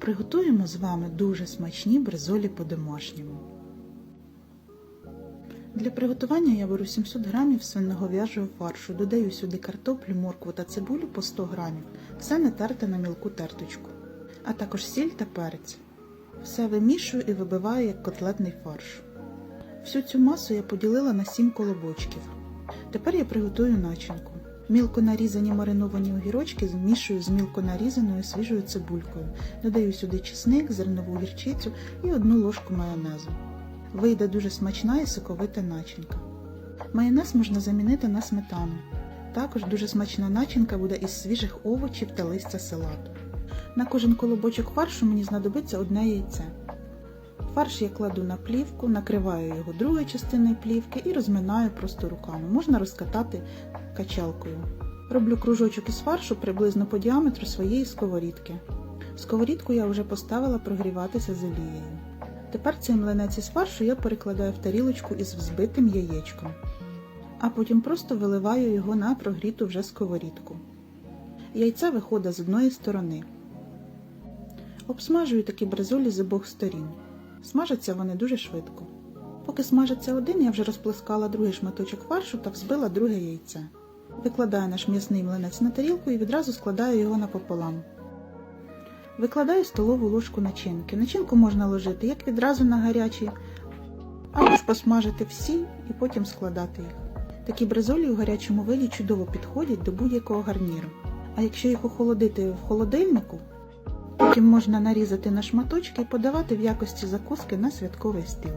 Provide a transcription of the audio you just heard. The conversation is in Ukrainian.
Приготуємо з вами дуже смачні бризолі по-домашньому. Для приготування я беру 700 г свиногов'яжого фаршу, додаю сюди картоплю, моркву та цибулю по 100 г, все натерте на мілку терточку, а також сіль та перець. Все вимішую і вибиваю як котлетний фарш. Всю цю масу я поділила на 7 колобочків. Тепер я приготую начинку. Мілко нарізані мариновані огірочки змішую з мілко нарізаною свіжою цибулькою. Додаю сюди чесник, зернову гірчицю і одну ложку майонезу. Вийде дуже смачна і соковита начинка. Майонез можна замінити на сметану. Також дуже смачна начинка буде із свіжих овочів та листя салату. На кожен колобочок фаршу мені знадобиться одне яйце. Фарш я кладу на плівку, накриваю його другою частиною плівки і розминаю просто руками. Можна розкатати качалкою. Роблю кружочок із фаршу приблизно по діаметру своєї сковорідки. Сковорідку я вже поставила прогріватися з олією. Тепер цей млинець із фаршу я перекладаю в тарілочку із взбитим яєчком, а потім просто виливаю його на прогріту вже сковорідку. Яйце виходить з одної сторони. Обсмажую такі бризолі з обох сторін. Смажаться вони дуже швидко. Поки смажиться один, я вже розплескала другий шматочок фаршу та взбила друге яйце. Викладаю наш м'ясний млинець на тарілку і відразу складаю його напополам. Викладаю столову ложку начинки. Начинку можна ложити як відразу на гарячі, або ж посмажити всі і потім складати їх. Такі бризолі у гарячому виді чудово підходять до будь-якого гарніру. А якщо їх охолодити в холодильнику, потім можна нарізати на шматочки і подавати в якості закуски на святковий стіл.